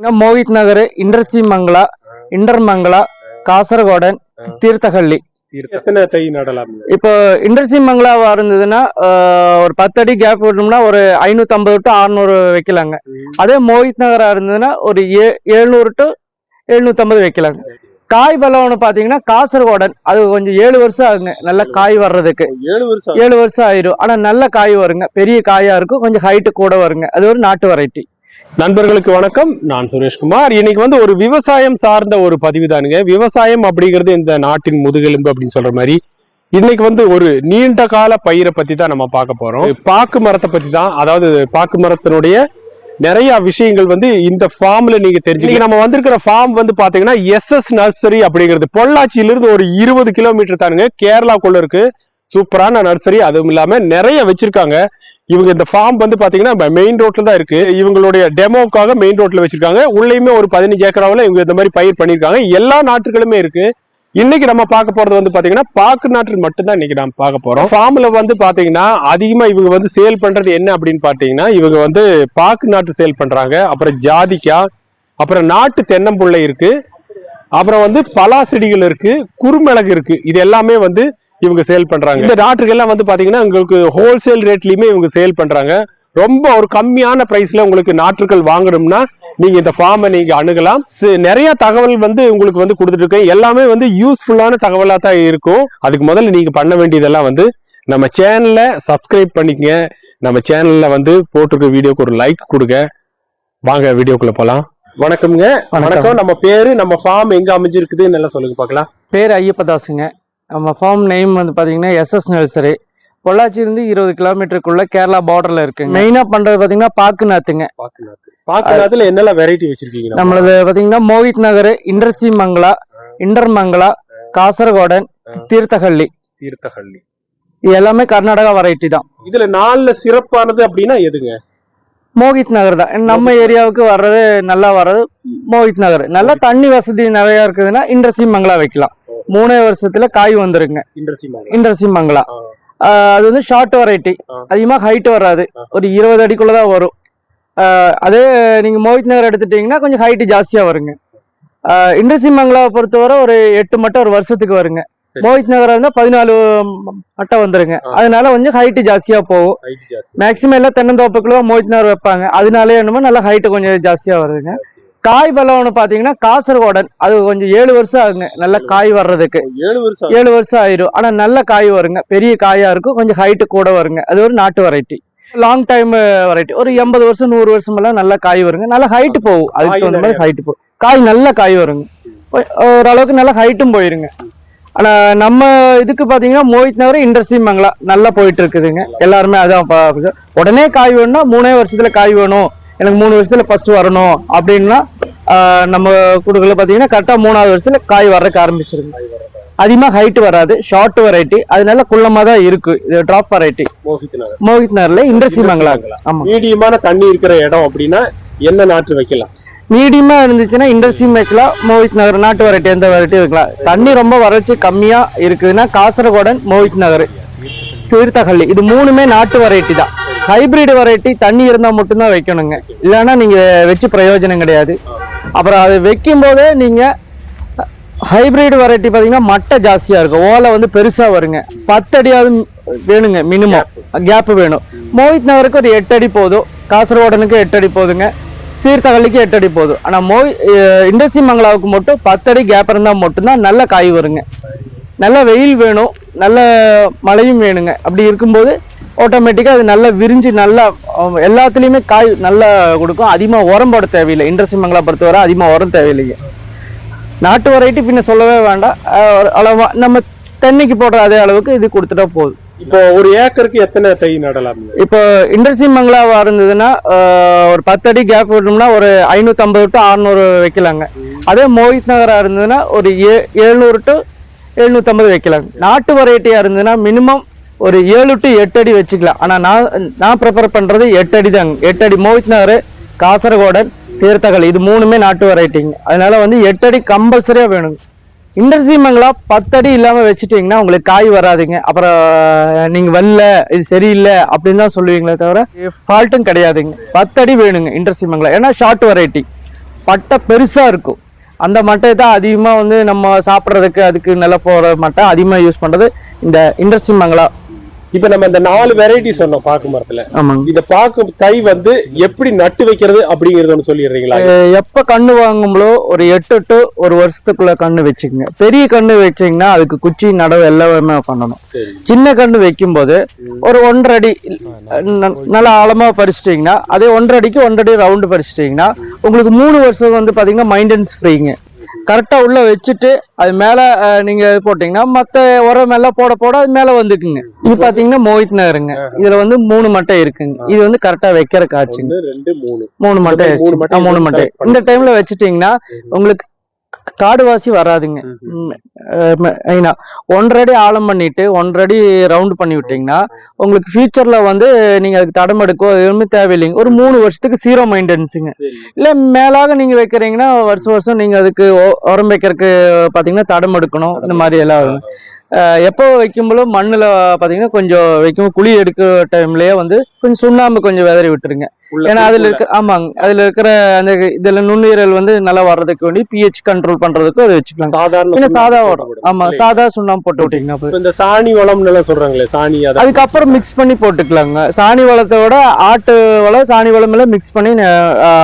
Mohit Nagar இண்டர்சி Mangala inter Mangala காசர்கோடன் Thirthahalli எத்தனை தை நடலாம்? இப்போ இண்டர்சி மங்களாவா இருந்ததுன்னா ஒரு பத்து அடி கேப் விட்டோம்னா ஒரு ஐநூத்தி ஐம்பது டு அறுநூறு வைக்கலாங்க அதே மோகித் நகரா இருந்ததுன்னா ஒரு ஏ எழுநூறு டு எழுநூத்தி ஐம்பது வைக்கலாங்க. காய் பலம்னு பாத்தீங்கன்னா காசர்கோடன். அது கொஞ்சம் ஏழு வருஷம் ஆகுங்க. நல்ல காய் வர்றதுக்கு. ஏழு வருஷம் ஏழு வருஷம் ஆயிரும். ஆனா நல்ல காய் வருங்க. பெரிய காயா இருக்கும். கொஞ்சம் ஹைட்டு கூட வருங்க. அது ஒரு நாட்டு வெரைட்டி நண்பர்களுக்கு வணக்கம். நான் சுரேஷ்குமார். இன்னைக்கு வந்து ஒரு விவசாயம் சார்ந்த ஒரு பதிவு தானுங்க விவசாயம் அப்படிங்கிறது இந்த நாட்டின் முதுகெலும்பு அப்படின்னு சொல்ற மாதிரி. இன்னைக்கு வந்து ஒரு நீண்ட கால பயிரை பத்தி தான் நம்ம பார்க்க போறோம். பாக்கு மரத்தை பத்தி தான் அதாவது பாக்கு மரத்தினுடைய நிறைய விஷயங்கள் வந்து இந்த ஃபார்ம்ல நீங்க தெரிஞ்சுக்க நம்ம வந்திருக்கிற ஃபார்ம் வந்து பாத்தீங்கன்னா எஸ் எஸ் நர்சரி அப்படிங்கிறது. பொள்ளாச்சியில இருந்து ஒரு இருபது கிலோமீட்டர் தானுங்க. கேரளாக்குள்ள இருக்கு. சூப்பரான நர்சரி. அதுவும் இல்லாம நிறைய வச்சிருக்காங்க. இவங்க இந்த ஃபார்ம் வந்து பாத்தீங்கன்னா மெயின் ரோட்ல தான் இருக்கு. இவங்களுடைய டெமோக்காக மெயின் ரோட்ல வச்சிருக்காங்க. உள்ளேயுமே ஒரு பதினஞ்சு ஏக்கராவில் இவங்க இந்த மாதிரி பயிர் பண்ணியிருக்காங்க. எல்லா நாட்டுகளுமே இருக்கு. இன்னைக்கு நம்ம பார்க்க போறது வந்து பாத்தீங்கன்னா பாக்கு நாட்டில் மட்டும்தான் இன்னைக்கு நம்ம பார்க்க போறோம். ஃபார்ம்ல வந்து பாத்தீங்கன்னா அதிகமா இவங்க வந்து சேல் பண்றது என்ன அப்படின்னு பாத்தீங்கன்னா இவங்க வந்து பாக்கு நாட்டு சேல் பண்றாங்க. அப்புறம் ஜாதிக்கா அப்புறம் நாட்டு தென்னம்புள்ளை இருக்கு. அப்புறம் வந்து பலா செடிகள் இருக்கு. குறுமிளகு இருக்கு. இது எல்லாமே வந்து இவங்க சேல் பண்றாங்க. இந்த நாட்டுகள்லாம் வந்து பாத்தீங்கன்னா உங்களுக்கு ஹோல்சேல் ரேட்லயுமே இவங்க சேல் பண்றாங்க. ரொம்ப ஒரு கம்மியான பிரைஸ்ல உங்களுக்கு நாற்றுகள் வாங்கணும்னா நீங்க இந்த ஃபார்மை நீங்க அணுகலாம். நிறைய தகவல் வந்து உங்களுக்கு வந்து கொடுத்துட்டு இருக்கேன். எல்லாமே வந்து யூஸ்ஃபுல்லான தகவலா தான் இருக்கும். அதுக்கு முதல்ல நீங்க பண்ண வேண்டியதெல்லாம் வந்து நம்ம சேனலை சப்ஸ்கிரைப் பண்ணிக்கங்க. நம்ம சேனல்ல வந்து போட்டிருக்க வீடியோக்கு ஒரு லைக் கொடுங்க. வாங்க வீடியோக்குள்ள போலாம். வணக்கம்ங்க. வணக்கம். நம்ம பேரு நம்ம ஃபார்ம் எங்க அமைஞ்சிருக்குதுன்னு எல்லாம் சொல்லுங்க பார்க்கலாம். பேர் ஐயப்பதாசுங்க. நம்ம ஃபார்ம் நேம் வந்து பாத்தீங்கன்னா எஸ்எஸ் நர்சரி பொள்ளாச்சியிலிருந்து இருபது கிலோமீட்டருக்குள்ள கேரளா பார்டர்ல இருக்குங்க. மெயினா பண்றது பாத்தீங்கன்னா பாக்கு நாத்துங்க பாக்குநாத்து. பாக்குநாத்துல என்னெல்லாம் வெரைட்டி வச்சிருக்கீங்க நம்ம? நம்மளது பாத்தீங்கன்னா மோகித் நகர் இண்டர்சி மங்களா இண்டர் மங்களா காசர்கோடன் தீர்த்தஹள்ளி. தீர்த்தஹள்ளி. இது எல்லாமே கர்நாடகா வெரைட்டி தான். இதுல நாலுல சிறப்பானது அப்படின்னா எதுங்க? மோகித் நகர் தான். நம்ம ஏரியாவுக்கு வர்றது நல்லா வர்றது மோகித் நகர். நல்லா தண்ணி வசதி நிறைய இருக்குதுன்னா இண்டர்சி மங்களா வைக்கலாம். மூணே வருஷத்துல காய் வந்துருங்க. இண்டஸ்ட்ரி இண்டர்சி மங்களா ஆஹ் அது வந்து ஷார்ட் வெரைட்டி. அதிகமா ஹைட் வராது. ஒரு இருபது அடிக்குள்ள தான் வரும். அதே நீங்க மோகித் நகர் எடுத்துட்டீங்கன்னா கொஞ்சம் ஹைட் ஜாஸ்தியா வருங்க. இண்டர்சி மங்களாவை பொறுத்தவரை ஒரு எட்டு மட்டை ஒரு வருஷத்துக்கு வருங்க. மோகித் நகரா இருந்தா பதினாலு மட்டை வந்துருங்க. அதனால கொஞ்சம் ஹைட் ஜாஸ்தியா போகும். மேக்சிமம் எல்லாம் தென்னந்தோப்புக்குள்ள தான் மோகித் நகர் வைப்பாங்க. அதனாலே என்னமோ நல்லா ஹைட் கொஞ்சம் ஜாஸ்தியா வருதுங்க. காய் பலம்னு பாத்தீங்கன்னா காசர்கோடன். அது கொஞ்சம் ஏழு வருஷம் ஆகுங்க. நல்லா காய் வர்றதுக்கு. ஏழு வருஷம் ஏழு வருஷம் ஆயிரும். ஆனா நல்ல காய் வருங்க. பெரிய காயா இருக்கும். கொஞ்சம் ஹைட்டு கூட வருங்க. அது ஒரு நாட்டு வெரைட்டி லாங் டைம் வெரைட்டி ஒரு எண்பது வருஷம் நூறு வருஷம் எல்லாம் நல்ல காய் வருங்க. நல்ல ஹைட் போகும். அதுக்கு தகுந்த மாதிரி நிறைய ஹைட் போகும். காய் நல்ல காய் வருங்க. ஓரளவுக்கு நல்ல ஹைட்டும் போயிருங்க. ஆனா நம்ம இதுக்கு பாத்தீங்கன்னா மோஹித் நகர் இண்டஸ்ட்ரி மங்களா நல்லா போயிட்டு இருக்குதுங்க. எல்லாருமே அதான் உடனே காய் வேணும்னா மூணே வருஷத்துல காய் வேணும். எனக்கு மூணு வருஷத்துல ஃபர்ஸ்ட் வரணும் அப்படின்னா நம்ம குடுக்கல பாத்தீங்கன்னா கரெக்டா மூணாவது வருஷத்துல காய் வர்றதுக்கு ஆரம்பிச்சிருங்க அதிகமா ஹைட் வராது ஷார்ட் வெரைட்டி அதனால குள்ளமா தான் இருக்கு. இது டிராப் வெரைட்டி மோகித் நகர். மோஹித் நகர்ல இண்டஸ்ட்ரி மங்களா மீடியமான தண்ணி இருக்கிற இடம் அப்படின்னா என்ன நாட்டு வைக்கலாம்? மீடியமா இருந்துச்சுன்னா இண்டஸ்ட்ரி வைக்கலாம் மோஹித் நகர் நாட்டு வெரைட்டி எந்த வெரைட்டி வைக்கலாம். தண்ணி ரொம்ப வறட்சி கம்மியா இருக்குதுன்னா காசரகோடன் மோஹித் நகர். தீர்த்தஹள்ளி இது மூணுமே நாட்டு வெரைட்டி தான். ஹைபிரிட் வெரைட்டி தண்ணி இருந்தால் மட்டும்தான் வைக்கணுங்க. இல்லைன்னா நீங்கள் வச்சு பிரயோஜனம் கிடையாது. அப்புறம் அது வைக்கும்போது நீங்கள் ஹைபிரிட் வெரைட்டி பார்த்தீங்கன்னா மட்டை ஜாஸ்தியாக இருக்கும். ஓலை வந்து பெருசாக வருங்க. பத்தடியாவது வேணுங்க மினிமம் கேப்பு வேணும். மோஹித் நகருக்கு ஒரு எட்டு அடி போதும். காசர்கோடனுக்கு எட்டு அடி போதுங்க. தீர்த்தகல்லிக்கு எட்டு அடி போதும். ஆனால் மோய் இண்டஸ்ட்ரி மங்களாவுக்கு மட்டும் பத்தடி கேப் இருந்தால் மட்டும்தான் நல்ல காய் வருங்க. நல்ல வெயில் வேணும். நல்ல மழையும் வேணுங்க. அப்படி இருக்கும்போது ஆட்டோமேட்டிக்காக அது நல்லா விரிஞ்சு நல்லா எல்லாத்துலேயுமே காய் நல்லா கொடுக்கும். அதிகமாக உரம் போட தேவையில்லை. இண்டஸ்ட்ரி மங்களா பொறுத்தவரை அதிகமாக உரம் தேவையில்லைங்க. நாட்டு வெரைட்டி பின்ன சொல்லவே வேண்டாம். அளவா நம்ம தென்னைக்கு போடுற அதே அளவுக்கு இது கொடுத்துட்டா போதும். இப்போ ஒரு ஏக்கருக்கு எத்தனை தை நடலாம் இப்போ இண்டஸ்ட்ரி மங்களாவா இருந்ததுன்னா ஒரு பத்து அடி கேப் விட்டோம்னா ஒரு ஐநூத்தி ஐம்பது டு அறுநூறு வைக்கலாங்க. அதே மோஹித் நகரா இருந்ததுன்னா ஒரு ஏ எழுநூறு டு எழுநூத்தி ஐம்பது வைக்கலாங்க. நாட்டு வெரைட்டியா இருந்ததுன்னா மினிமம் ஒரு ஏழு டு எட்டு அடி வச்சுக்கலாம். ஆனால் நான் நான் ப்ரிஃபர் பண்ணுறது எட்டு அடி தாங்க எட்டு அடி மோஹித் நகர் காசர்கோடன் தீர்த்தகல் இது மூணுமே நாட்டு வெரைட்டிங்க அதனால வந்து எட்டு அடி கம்பல்சரியாக வேணுங்க இண்டர்சீமங்களா பத்தடி இல்லாமல் வச்சுட்டீங்கன்னா உங்களுக்கு காய் வராதுங்க. அப்புறம் நீங்கள் வரல இது சரியில்லை அப்படின்னு தான் சொல்லுவீங்களே தவிர ஃபால்ட்டும் கிடையாதுங்க. பத்தடி வேணுங்க இண்டர்சீமங்களா ஏன்னா ஷார்ட் வெரைட்டி பட்டை பெருசாக இருக்கும். அந்த மட்டையை தான் அதிகமாக வந்து நம்ம சாப்பிட்றதுக்கு அதுக்கு நல்லா போகிற மட்டை அதிகமாக யூஸ் பண்ணுறது இந்த இண்டர்சீமங்களா இப்ப நம்ம இந்த நாலு வெரைட்டி சொன்னோம் பாக்கு மரத்துல. இந்த பாக்கு தை வந்து எப்படி நட்டு வைக்கிறது அப்படிங்கறது ஒண்ணு சொல்லிடுறீங்களா? எப்ப கண்ணு வாங்கும்போதோ ஒரு எட்டு டு ஒரு வருஷத்துக்குள்ள கண்ணு வச்சுக்கோங்க. பெரிய கண்ணு வச்சீங்கன்னா அதுக்கு குச்சி நடவு எல்லாமே பண்ணணும். சின்ன கண்ணு வைக்கும்போது ஒரு ஒன்றரை அடி நல்லா ஆழமா பறிச்சிட்டிங்கன்னா அதே ஒன்றரை அடிக்கு ஒன்றரை அடி ரவுண்டு பறிச்சிட்டிங்கன்னா உங்களுக்கு மூணு வருஷம் வந்து பாத்தீங்கன்னா மைண்டன்ஸ் ஃப்ரீங்க கரெக்டா உள்ள வச்சுட்டு அது மேல அஹ், நீங்க இது போட்டீங்கன்னா மத்த உரம் எல்லாம் போட போட அது மேல வந்துக்குங்க. இது பாத்தீங்கன்னா மோஹித் நகருங்க இதுல வந்து மூணு மட்டை இருக்குங்க. இது வந்து கரெக்டா வைக்கிற காய்ச்சுங்க மூணு. மட்டை மூணு மட்டை இந்த டைம்ல வச்சுட்டீங்கன்னா உங்களுக்கு காடுவாசி வராதுங்க. ஐயா, ஒன்றரை அடி ஆழம் பண்ணிட்டு ஒன்றரை அடி ரவுண்ட் பண்ணி விட்டீங்கன்னா உங்களுக்கு ஃபியூச்சர்ல வந்து நீங்க அதுக்கு தடம் எடுக்கோ எதுவுமே தேவையில்லைங்க. ஒரு மூணு வருஷத்துக்கு ஜீரோ மெயின்டெனன்ஸுங்க சரி. இல்ல மேலாக நீங்க வைக்கிறீங்கன்னா வருஷம் வருஷம் நீங்க அதுக்கு உரம் வைக்கிறதுக்கு பாத்தீங்கன்னா தடம் எடுக்கணும். இந்த மாதிரி எல்லாம் எப்போ வைக்கும்போது மண்ணுல பாத்தீங்கன்னா கொஞ்சம் வைக்கும் குழி எடுக்கிற டைம்லயே வந்து கொஞ்சம் சுண்ணாம்பு கொஞ்சம் விதறி விட்டுருங்க. ஏன்னா அதுல. இருக்க ஆமாங்க. அதுல இருக்கிற அந்த இதுல நுண்ணுயிரல் வந்து நல்லா வர்றதுக்கு வேண்டி பிஹெச் கண்ட்ரோல் பண்றதுக்கு அது வச்சுக்கலாம் சாதாரண சாதா வரும். ஆமா. சாதா சுண்ணாம்பு போட்டு விட்டீங்கன்னா இந்த சாணி வளம்னு எல்லாம் சொல்றாங்களே சாணி அத அதுக்கப்புறம் மிக்ஸ் பண்ணி போட்டுக்கலாங்க. சாணி வளத்தை விட ஆட்டு வளம் சாணி வளம் எல்லாம் மிக்ஸ் பண்ணி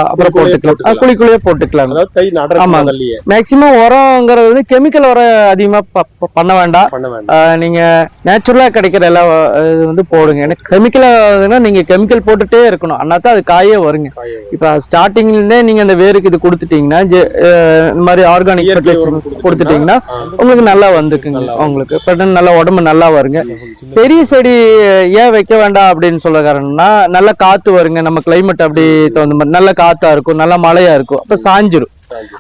அப்புறம் போட்டுக்கலாம். அஹ், குழிக்குள்ளேயே போட்டுக்கலாங்க. ஆமா. மேக்சிமம் உரங்கிறது வந்து கெமிக்கல் உரம் அதிகமா பண்ண வேண்டாம். நீங்க நேச்சுரலா கிடைக்கிற எல்லா இது வந்து போடுங்க. ஏன்னா கெமிக்கலா நீங்க கெமிக்கல் போட்டுட்டே இருக்கணும். தான் அது காயே வருங்க. இப்ப ஸ்டார்டிங்ல இருந்தே நீங்க அந்த வேருக்கு இது கொடுத்துட்டீங்கன்னா இந்த மாதிரி ஆர்கானிக் கொடுத்துட்டீங்கன்னா. உங்களுக்கு நல்லா வந்துக்குங்க உங்களுக்கு. பட்டன் நல்லா உடம்பு நல்லா வருங்க. பெரிய செடி ஏன் வைக்க வேண்டாம் அப்படின்னு சொல்ல காரணம்னா நல்ல காத்து வருங்க. நம்ம கிளைமேட் அப்படி தகுந்த மாதிரி நல்ல காத்தா இருக்கும் நல்ல மழையா இருக்கும். அப்ப சாஞ்சிரும்.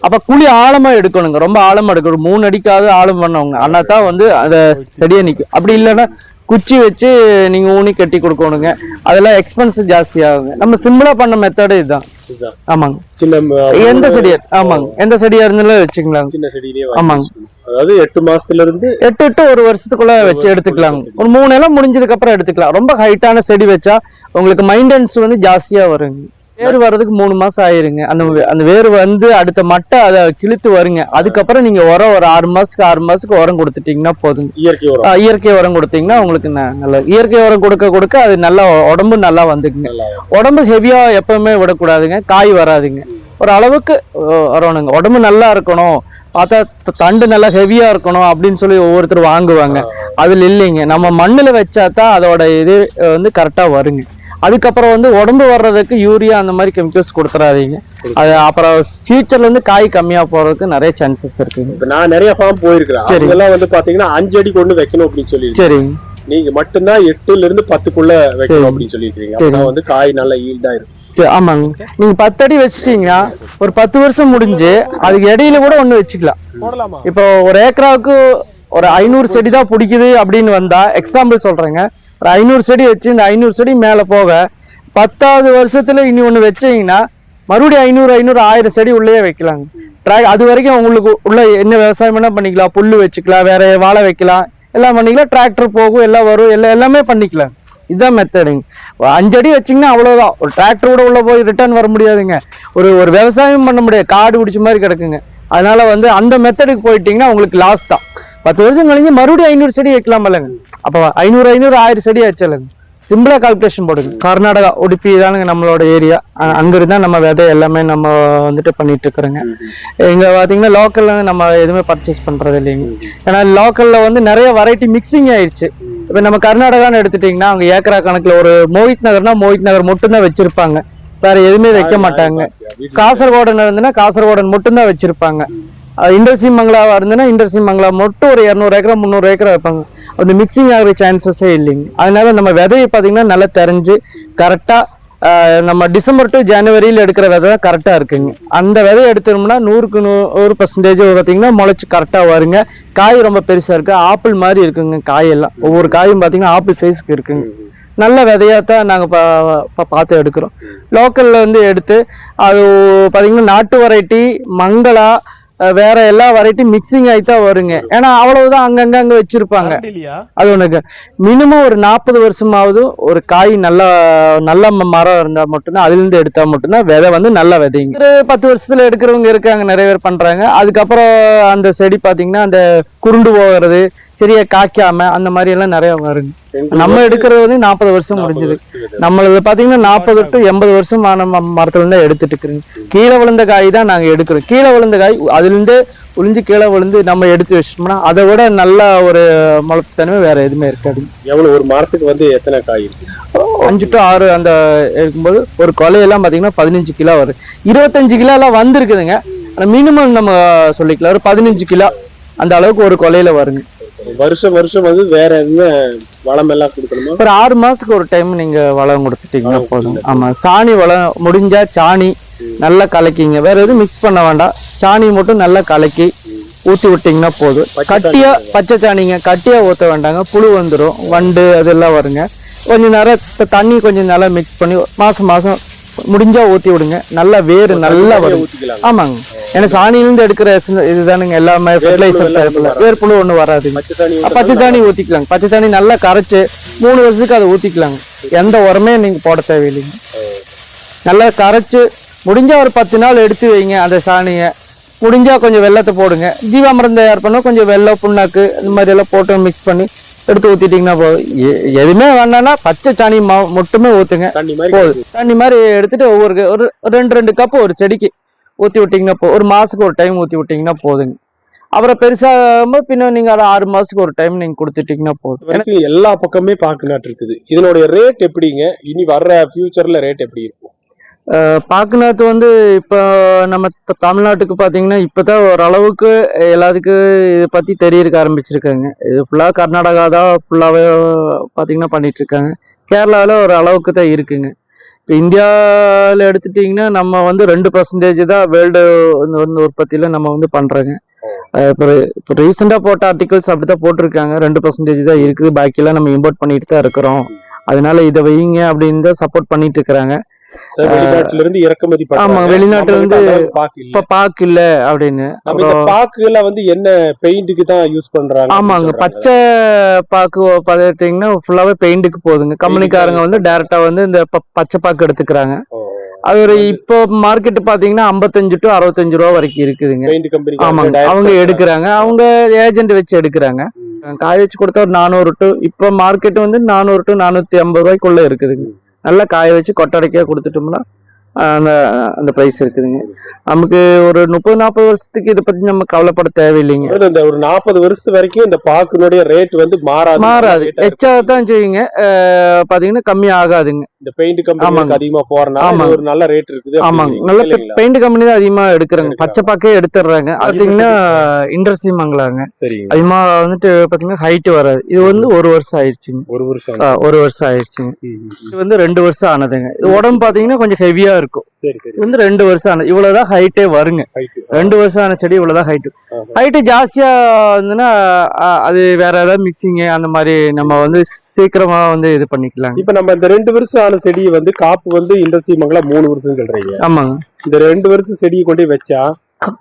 அப்ப குழி ஆழமா எடுக்கணுங்க. ரொம்ப ஆழமா எடுக்கணும். மூணு அடிக்காவது ஆழம் பண்ணவங்க. ஆனா தான் வந்து அந்த செடியை நிக்கும் அப்படி இல்லைன்னா குச்சி வச்சு நீங்க ஊனி கட்டி கொடுக்கணுங்க. அதெல்லாம் எக்ஸ்பென்ஸ் ஜாஸ்தி ஆகுங்க. நம்ம சிம்பிளா பண்ண மெத்தடு இதுதான். ஆமாங்க. சின்ன எந்த செடியா ஆமாங்க. எந்த செடியா இருந்தாலும் வச்சுக்கலாங்க. சின்ன செடியிலேயே ஆமாங்க. அதாவது எட்டு மாசத்துல இருந்து எட்டு எட்டு ஒரு வருஷத்துக்குள்ள வச்சு எடுத்துக்கலாங்க. ஒரு மூணு எல்லாம் முடிஞ்சதுக்கு அப்புறம் எடுத்துக்கலாம். ரொம்ப ஹைட்டான செடி வச்சா உங்களுக்கு மைண்டன்ஸ் வந்து ஜாஸ்தியா வருங்க. வேர் வர்றதுக்கு மூணு மாசம் ஆயிருங்க. அந்த அந்த வேர் வந்து அடுத்த மட்டை அதை கிழித்து வருங்க. அதுக்கப்புறம் நீங்க உரம் ஒரு ஆறு மாசத்துக்கு ஆறு மாசத்துக்கு உரம் கொடுத்துட்டீங்கன்னா போதுங்க. இயற்கை உரம். இயற்கை உரம் கொடுத்தீங்கன்னா உங்களுக்கு நல்ல இயற்கை உரம் கொடுக்க கொடுக்க அது நல்லா உடம்பு நல்லா வந்துக்குங்க. உடம்பு ஹெவியா எப்பவுமே விடக்கூடாதுங்க. காய் வராதுங்க. ஒரு அளவுக்கு வரணுங்க. உடம்பு நல்லா இருக்கணும். பார்த்தா தண்டு நல்லா ஹெவியா இருக்கணும் அப்படின்னு சொல்லி ஒவ்வொருத்தர் வாங்குவாங்க. அதுல இல்லைங்க. நம்ம மண்ணுல வச்சா தான் அதோட இது வந்து கரெக்டா வருங்க. அதுக்கப்புறம் வந்து உடம்பு வர்றதுக்கு யூரியா அந்த மாதிரி கெமிக்கல்ஸ் கொடுத்துறாதீங்க. அது அப்புறம் ஃபியூச்சர்ல வந்து காய் கம்மியா போறதுக்கு நிறைய சான்சஸ் இருக்குங்க. இப்ப நான் நிறைய ஃபார்ம் போயிருக்கிறேன். சரி. அதெல்லாம் வந்து பாத்தீங்கன்னா அஞ்சு அடி கொண்டு வைக்கணும் அப்படின்னு சொல்லி சரிங்க. நீங்க மட்டும்தான் எட்டுல இருந்து பத்துக்குள்ள வைக்கணும். அப்படின்னு. அப்பதான் வந்து காய் நல்ல ஈல்டா இருக்கும் சரி ஆமாங்க. நீங்க பத்து அடி வச்சிட்டீங்கன்னா ஒரு பத்து வருஷம் முடிஞ்சு அதுக்கு இடையில கூட ஒண்ணு வச்சுக்கலாம். போடலாமா? இப்போ ஒரு ஏக்கராவுக்கு ஒரு ஐநூறு செடி தான் பிடிக்குது அப்படின்னு வந்தா எக்ஸாம்பிள் சொல்றேங்க. ஒரு ஐநூறு செடி வச்சு இந்த ஐநூறு செடி மேலே போக பத்தாவது வருஷத்தில் இனி ஒன்று வச்சீங்கன்னா மறுபடியும் ஐநூறு ஐநூறு ஆயிரம் செடி உள்ளே வைக்கலாங்க. ட்ரா அது வரைக்கும் உங்களுக்கு உள்ள என்ன விவசாயம் என்ன பண்ணிக்கலாம். புல்லு வச்சுக்கலாம் வேற வாழை வைக்கலாம். எல்லாம் பண்ணிக்கலாம். டிராக்டர் போகும் எல்லாம் வரும் எல்லாம் எல்லாமே பண்ணிக்கலாம். இதுதான் மெத்தடுங்க அஞ்சடி வச்சிங்கன்னா அவ்வளோதான் ஒரு டிராக்டர் கூட போய் ரிட்டர்ன் வர முடியாதுங்க. ஒரு ஒரு விவசாயம் பண்ண முடியாது. காடு பிடிச்ச மாதிரி கிடக்குங்க. அதனால வந்து அந்த மெத்தடுக்கு போயிட்டீங்கன்னா உங்களுக்கு லாஸ் தான். பத்து வருஷம் கழிஞ்சு மறுபடியும் ஐநூறு செடி வைக்கலாம் இல்லைங்க அப்போ ஐநூறு ஐநூறு ஆயிரம் செடி வச்சலங்க சிம்பிளா கால்குலேஷன் போடுங்க. கர்நாடகா உடுப்பி தானுங்க நம்மளோட ஏரியா அங்கிருந்தா நம்ம விதை எல்லாமே நம்ம வந்துட்டு பண்ணிட்டு இருக்கிறோங்க இங்க பாத்தீங்கன்னா லோக்கல்ல நம்ம எதுவுமே பர்ச்சேஸ் பண்றது இல்லைங்க. ஏன்னா லோக்கல்ல வந்து நிறைய வெரைட்டி மிக்சிங் ஆயிடுச்சு இப்ப நம்ம கர்நாடகான்னு எடுத்துட்டீங்கன்னா அவங்க ஏக்கரா கணக்குல ஒரு மோஹித் நகர்னா மோஹித் நகர் மட்டும்தான் வச்சிருப்பாங்க. வேற எதுவுமே வைக்க மாட்டாங்க. காசர்கோடன் இருந்துன்னா காசர்கோடன் மட்டும்தான் வச்சிருப்பாங்க. இண்டர்சி மங்களாவாக இருந்ததுன்னா இண்டர்சி மங்களா மட்டும் ஒரு இரநூறு ஏக்கரா முந்நூறு ஏக்கரா வைப்பாங்க. அந்த மிக்சிங் ஆகிற சான்சஸே இல்லைங்க. அதனால நம்ம விதையை பார்த்தீங்கன்னா நல்லா தெரிஞ்சு கரெக்டாக நம்ம டிசம்பர் டு ஜனவரியில் எடுக்கிற விதை தான் கரெக்டாக இருக்குங்க. அந்த விதையை எடுத்தோம்னா நூறுக்கு நூறு பர்சன்டேஜ் பார்த்தீங்கன்னா முளைச்சி கரெக்டாக வருங்க. காய் ரொம்ப பெருசாக இருக்குது ஆப்பிள் மாதிரி இருக்குங்க காயெல்லாம். ஒவ்வொரு காயும் பார்த்தீங்கன்னா ஆப்பிள் சைஸ்க்கு இருக்குங்க. நல்ல விதையாக தான் நாங்கள் பா பார்த்து எடுக்கிறோம். லோக்கலில் வந்து எடுத்து அது பார்த்தீங்கன்னா நாட்டு வெரைட்டி மங்களா வேற எல்லா வெரைட்டி மிக்சிங் ஆகி தான் வருங்க. ஏன்னா அவ்வளவுதான் அங்கங்க அங்க வச்சிருப்பாங்க. அது உனக்கு மினிமம் ஒரு நாற்பது வருஷமாவது ஒரு காய் நல்லா நல்ல மரம் இருந்தா மட்டும்தான் அதுல இருந்து எடுத்தா மட்டும்தான் விதை வந்து நல்ல விதைங்க. ஒரு பத்து வருஷத்துல எடுக்கிறவங்க இருக்காங்க நிறைய பேர் பண்றாங்க. அதுக்கப்புறம் அந்த செடி பாத்தீங்கன்னா அந்த குருண்டு போகிறது சரியா காய்க்காம அந்த மாதிரி எல்லாம் நிறைய வருங்க. நம்ம எடுக்கிறது வந்து நாற்பது வருஷம் முடிஞ்சது. நம்மளது பாத்தீங்கன்னா நாற்பது டு எண்பது வருஷம் மரத்துல இருந்து எடுத்துட்டு இருக்கிறோங்க கீழே விழுந்த காய் தான் நாங்க எடுக்கிறோம். கீழே விழுந்த காய் அதுல இருந்தே உளிஞ்சு கீழே விழுந்து நம்ம எடுத்து வச்சிட்டோம்னா அதை விட நல்ல ஒரு முளைப்புத்தன்மை வேற எதுவுமே இருக்காது. எவ்வளவு ஒரு மரத்துக்கு வந்து எத்தனை காய் அஞ்சு டு ஆறு அந்த இருக்கும்போது ஒரு கொலையெல்லாம் பாத்தீங்கன்னா பதினஞ்சு கிலோ வரும் இருபத்தஞ்சு கிலோ எல்லாம் வந்திருக்குதுங்க. மினிமம் நம்ம சொல்லிக்கலாம். ஒரு பதினஞ்சு கிலோ அந்த அளவுக்கு ஒரு கொலையில வருங்க. வருஷம் வருஷம் வந்து வேற எதுவுமே வளம் எல்லாம் கொடுக்கணுமா? ஒரு ஆறு மாசத்துக்கு ஒரு டைம் நீங்க வளம் கொடுத்துட்டீங்கன்னா போதும். ஆமா சாணி வளம் முடிஞ்சா சாணி நல்லா கலக்கிங்க. வேற எதுவும் மிக்ஸ் பண்ண வேண்டாம். சாணி மட்டும் நல்லா கலக்கி ஊத்தி விட்டீங்கன்னா போதும். கட்டியா பச்சை சாணிங்க கட்டியா ஊத்த வேண்டாங்க. புழு வந்துடும் வண்டு அதெல்லாம் வருங்க. கொஞ்சம் நேரம் தண்ணி கொஞ்சம் நல்லா மிக்ஸ் பண்ணி மாசம் மாசம் முடிஞ்சா ஊத்தி விடுங்க. நல்லா வேறு நல்லா வரும். ஆமாங்க. ஏன்னா சாணியிலிருந்து எடுக்கிற இதுதானுங்க எல்லாமே ஃபெர்டிலைசர் ஒண்ணும் வேர்ப்புழு ஒண்ணு வராதுங்க பச்சை தண்ணி அஹ் பச்சை தண்ணி நல்லா கரைச்சு மூணு வருஷத்துக்கு அதை ஊத்திக்கலாங்க. எந்த உரமே நீங்க போட தேவையில்லைங்க. நல்லா கரைச்சு முடிஞ்சா ஒரு பத்து நாள் எடுத்து வைங்க அந்த சாணியை. முடிஞ்சா கொஞ்சம் வெள்ளத்தை போடுங்க. ஜீவாமிரம் தயார் பண்ணா கொஞ்சம் வெள்ளம் புண்ணாக்கு இந்த மாதிரி எல்லாம் போட்டு மிக்ஸ் பண்ணி எடுத்து ஊத்திட்டீங்கன்னா போதும் எதுவுமே வேண்டாம்னா பச்சை சாணி மாவு மட்டுமே ஊத்துங்க. தண்ணி மாதிரி போதும். தண்ணி மாதிரி எடுத்துட்டு ஒவ்வொரு ஒரு ரெண்டு ரெண்டு கப் ஒரு செடிக்கு ஊத்தி விட்டீங்கன்னா போ ஒரு மாசத்துக்கு ஒரு டைம் ஊத்தி விட்டீங்கன்னா போதுங்க. அப்புறம் பெருசாகும்போது பின்ன நீங்க அதை ஆறு மாசத்துக்கு ஒரு டைம் நீங்க கொடுத்துட்டீங்கன்னா போதும். வரைக்கும் எல்லா பக்கமே பாக்கு நாட்டு இருக்குது. இதனுடைய ரேட் எப்படிங்க? இனி வர்ற ஃபியூச்சர்ல ரேட் எப்படி இருக்கும்? பாக்குநாத் வந்து இப்போ நம்ம தமிழ்நாட்டுக்கு பார்த்தீங்கன்னா இப்போ தான் ஓரளவுக்கு எல்லாத்துக்கும் இதை பற்றி தெரியறதுக்கு ஆரம்பிச்சிருக்காங்க. இது ஃபுல்லாக கர்நாடகா தான் ஃபுல்லாகவே பார்த்தீங்கன்னா பண்ணிகிட்ருக்காங்க இருக்காங்க கேரளாவில் ஒரு அளவுக்கு தான் இருக்குங்க. இப்போ இந்தியாவில் எடுத்துட்டிங்கன்னா நம்ம வந்து ரெண்டு பர்சன்டேஜ் தான் வேர்ல்டு வந்து உற்பத்தியில் நம்ம வந்து பண்ணுறோங்க இப்போ இப்போ ரீசெண்டாக போட்ட ஆர்டிகல்ஸ் அப்படி தான் போட்டிருக்காங்க. ரெண்டு பர்சன்டேஜ் தான் இருக்குது. பாக்கியெல்லாம் நம்ம இம்போர்ட் பண்ணிட்டு தான் இருக்கிறோம். அதனால இதை வைங்க அப்படின்னு தான் சப்போர்ட் பண்ணிட்டு இருக்கிறாங்க. வெளிநாட்டுல இருந்து இறக்குமதி. ஆமா, வெளிநாட்டுல இருந்து பாக்கு இப்ப பாக்கு இல்ல அப்படின்னு. அப்புறம் பாக்குல வந்து என்ன பெயிண்ட்டுக்கு தான் யூஸ் பண்றாங்க ஆமாங்க பச்சை பாக்கு பார்த்தீங்கன்னா ஃபுல்லாவே பெயிண்ட்டுக்கு போகுதுங்க கம்பெனிக்காரங்க வந்து டைரக்டா வந்து இந்த பச்சை பாக்கு எடுத்துக்கிறாங்க. அது ஒரு இப்போ மார்க்கெட் பாத்தீங்கன்னா ஐம்பத்தஞ்சு டு அறுபத்தஞ்சு ரூபா வரைக்கும் இருக்குதுங்க. ஆமாங்க அவங்க எடுக்கிறாங்க. அவங்க ஏஜென்ட் வச்சு எடுக்கிறாங்க. காய வச்சு கொடுத்தா ஒரு நானூறு டு இப்போ மார்க்கெட் வந்து நானூறு டு நானூத்தி ஐம்பது ரூபாய்க்குள்ள இருக்குதுங்க. நல்லா காய வச்சு கொட்டடைக்கா கொடுத்துட்டோம்னா அந்த அந்த பிரைஸ் இருக்குதுங்க. நமக்கு ஒரு முப்பது நாற்பது வருஷத்துக்கு இதை பத்தி நம்ம கவலைப்பட தேவையில்லைங்க. இந்த ஒரு நாற்பது வருஷத்து வரைக்கும் இந்த பாக்குனுடைய ரேட் வந்து மாறாது. மாறாது. எச்சா தான் செய்யுங்க. அஹ், பாத்தீங்கன்னா கம்மி ஆகாதுங்க. இந்த பெயிண்ட் கம்பெனி. அதிகமா போறனால. ஒரு நல்ல ரேட் இருக்குது ஆமாங்க. நல்ல? பெயிண்ட் கம்பெனி தான் அதிகமா எடுக்கிறாங்க. பச்சை பாக்கே எடுத்துடுறாங்க. அதிகமா பாத்தீங்கன்னா இண்டஸ்ட்ரி மங்களாங்க. அதிகமா வந்துட்டு பாத்தீங்கன்னா ஹைட் வராது. இது வந்து ஒரு வருஷம் ஆயிடுச்சுங்க. ஒரு வருஷம் ஒரு வருஷம் ஆயிடுச்சுங்க. இது வந்து ரெண்டு வருஷம் ஆனதுங்க. இது உடம்பு பாத்தீங்கன்னா கொஞ்சம் ஹெவியா இருக்கும். இது வந்து ரெண்டு வருஷம் ஆனது. இவ்வளவுதான் ஹைட்டே வருங்க. ரெண்டு வருஷம் ஆன செடி இவ்வளவுதான் ஹைட் ஆஹா. ஹைட் ஜாஸ்தியா இருந்ததுன்னா ஆ, அது வேற ஏதாவது மிக்சிங் அந்த மாதிரி நம்ம வந்து சீக்கிரமா வந்து இது பண்ணிக்கலாங்க. இப்ப நம்ம இந்த ரெண்டு வருஷம் ஆன செடியை வந்து காப்பு வந்து இண்டஸ்ட்ரி மங்களா மூணு வருஷம் சொல்றீங்க. ஆமாங்க. இந்த ரெண்டு வருஷம் செடியை கொண்டு வச்சா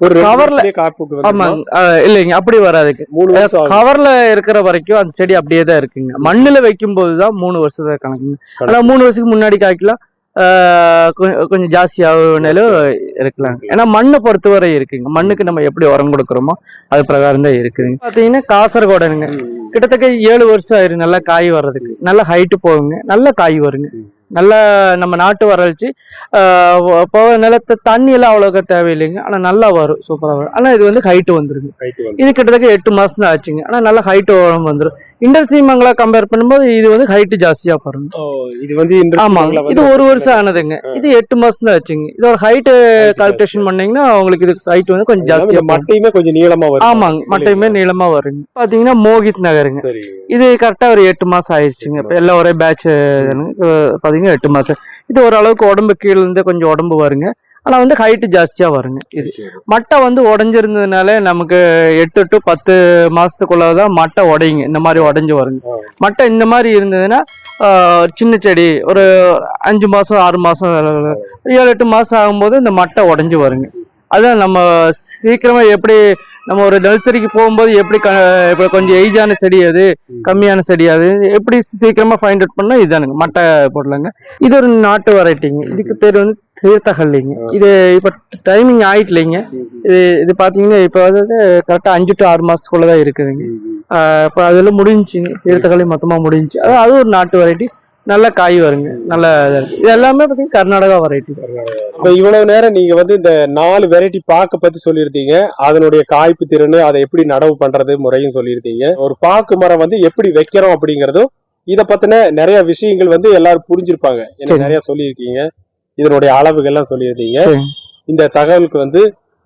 ஒரு வருஷத்துலயே காப்புக்கு வந்து ஆமாங்க. ஆ, இல்லைங்க அப்படி வராதுங்க மூணு. கவர்ல இருக்கிற வரைக்கும் அந்த செடி அப்படியே தான் இருக்குங்க. மண்ணுல வைக்கும் போதுதான் மூணு வருஷம் கணக்குங்க. ஆனா மூணு வருஷத்துக்கு முன்னாடி காய்க்கலாம் கொஞ்சம் ஜாஸ்தி ஆகுனாலும் இருக்கலாம். ஏன்னா மண்ணை பொறுத்தவரை இருக்குங்க. மண்ணுக்கு நம்ம எப்படி உரம் கொடுக்குறோமோ அது பிரகாரம் தான் இருக்குதுங்க பாத்தீங்கன்னா காசர்கோடனுங்க. கிட்டத்தட்ட ஏழு வருஷம் ஆயிரும் நல்லா காய் வர்றதுக்கு. நல்ல ஹைட்டு போகுங்க. நல்ல காய் வருங்க. நல்ல நம்ம நாட்டு வறட்சி போக நிலத்து தண்ணி எல்லாம் அவ்வளோக்கா தேவையில்லைங்க. ஆனா நல்லா வரும் சூப்பரா வரும். ஆனா இது வந்து ஹைட்டு வந்துருங்க. இது கிட்டத்தட்ட எட்டு மாசம் தான் ஆச்சுங்க. ஆனா நல்ல ஹைட் வந்துரும். இண்டஸ்ட்ரி மங்களா கம்பேர் பண்ணும்போது இது வந்து ஹைட் ஜாஸ்தியா பாருங்க ஓ, இது வந்து industry ஆமாங்க இது ஒரு வருஷம் ஆனதுங்க. இது எட்டு மாசம் தான் ஆச்சுங்க. இது ஒரு ஹைட் கால்குலேஷன் பண்ணீங்கன்னா உங்களுக்கு இது ஹைட் வந்து கொஞ்சம் அதனால ஜாஸ்தியா இந்த மட்டையுமே கொஞ்சம் நீளமா வரும். ஆமாங்க. மட்டையுமே நீளமா வருங்க. பாத்தீங்கன்னா மோகித் நகருங்க. இது கரெக்டா ஒரு எட்டு மாசம் ஆயிடுச்சுங்க. இப்ப எல்லாம் ஒரே பேட்ச் பாத்தீங்கன்னா எட்டு மாசம். இது ஓரளவுக்கு உடம்பு கீழ இருந்து கொஞ்சம் உடம்பு வருங்க. ஆனா வந்து ஹைட் ஜாஸ்தியா வருங்க. இது மட்டை வந்து உடஞ்சிருந்ததுனால நமக்கு எட்டு டு பத்து மாசத்துக்குள்ளதான் மட்டை உடையுங்க. இந்த மாதிரி உடைஞ்சு வருங்க. மட்டை இந்த மாதிரி இருந்ததுன்னா சின்ன செடி ஒரு அஞ்சு மாசம் ஆறு மாசம் ஏழு எட்டு மாசம் ஆகும்போது இந்த மட்டை உடைஞ்சு வருங்க. அதான் நம்ம சீக்கிரமா எப்படி நம்ம ஒரு நர்சரிக்கு போகும்போது எப்படி இப்ப கொஞ்சம் ஏஜான செடி அது கம்மியான செடி அது எப்படி சீக்கிரமா ஃபைண்ட் அவுட் பண்ணா இதுதானுங்க மட்டை போடலாங்க இது ஒரு நாட்டு வெரைட்டிங்க இதுக்கு பேர் வந்து தீர்த்தகல்லிங்க. இது இப்ப டைமிங் ஆயிட்டலைங்க. இது இது பாத்தீங்கன்னா இப்ப வந்து கரெக்டா அஞ்சு டு ஆறு மாசத்துக்குள்ளதான் இருக்குதுங்க. ஆஹ் இப்ப அதெல்லாம் முடிஞ்சுங்க. தீர்த்தகல்லி மொத்தமா முடிஞ்சுச்சு. அது அது ஒரு நாட்டு வெரைட்டி நல்ல காய் வருங்க. நல்ல இதா எல்லாமே பாத்தீங்கன்னா கர்நாடகா வெரைட்டி இப்ப இவ்வளவு நேரம் நீங்க வந்து இந்த நாலு வெரைட்டி பாக்கு பத்தி சொல்லியிருந்தீங்க. அதனுடைய காய்ப்பு திறன் அதை எப்படி நடவு பண்றது முறையும் சொல்லியிருந்தீங்க. ஒரு பாக்கு மரம் வந்து எப்படி வைக்கிறோம் அப்படிங்கறதும் இத பத்தின நிறைய விஷயங்கள் வந்து எல்லாரும் புரிஞ்சிருப்பாங்க. எனக்கு. நிறைய சொல்லியிருக்கீங்க. இதனுடைய அளவுகள்லாம் சொல்லியிருந்தீங்க. இந்த தகவலுக்கு வந்து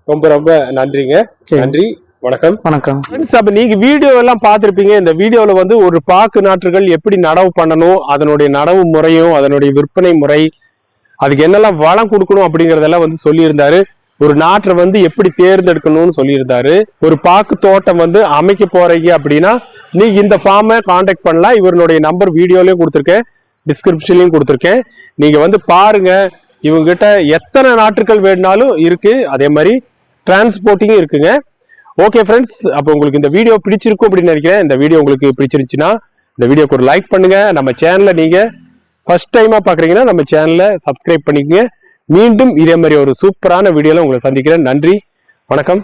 ரொம்ப ரொம்ப நன்றிங்க. நன்றி. வணக்கம். வணக்கம். ஃப்ரெண்ட்ஸ் அப்ப நீங்க வீடியோ எல்லாம் பார்த்திருப்பீங்க. இந்த வீடியோல வந்து ஒரு பாக்கு நாற்றுகள் எப்படி நடவு பண்ணணும் அதனுடைய நடவு முறையும் அதனுடைய விற்பனை முறை அதுக்கு என்னெல்லாம் வளம் கொடுக்கணும் அப்படிங்கறதெல்லாம் வந்து சொல்லியிருந்தாரு. ஒரு நாற்றை வந்து எப்படி தேர்ந்தெடுக்கணும்னு சொல்லியிருந்தாரு. ஒரு பாக்கு தோட்டம் வந்து அமைக்க போறீங்க அப்படின்னா நீங்க இந்த ஃபார்மை காண்டாக்ட் பண்ணலாம். இவருடைய நம்பர் வீடியோலயும் கொடுத்துருக்கேன். டிஸ்கிரிப்ஷன்லயும் கொடுத்துருக்கேன். நீங்க வந்து பாருங்க. இவங்க கிட்ட எத்தனை நாற்றுகள் வேணுனாலும் இருக்கு. அதே மாதிரி டிரான்ஸ்போர்ட்டிங்கும் இருக்குங்க. ஓகே ஃப்ரெண்ட்ஸ் அப்போ உங்களுக்கு இந்த வீடியோ பிடிச்சிருக்கும் அப்படின்னு நினைக்கிறேன். இந்த வீடியோ உங்களுக்கு பிடிச்சிருந்துச்சுன்னா இந்த வீடியோக்கு ஒரு லைக் பண்ணுங்க. நம்ம சேனலை நீங்க ஃபர்ஸ்ட் டைமா பாக்குறீங்கன்னா நம்ம சேனலை சப்ஸ்கிரைப் பண்ணிக்கங்க. மீண்டும் இதே மாதிரி ஒரு சூப்பரான வீடியோல உங்களை சந்திக்கிறேன். நன்றி வணக்கம்.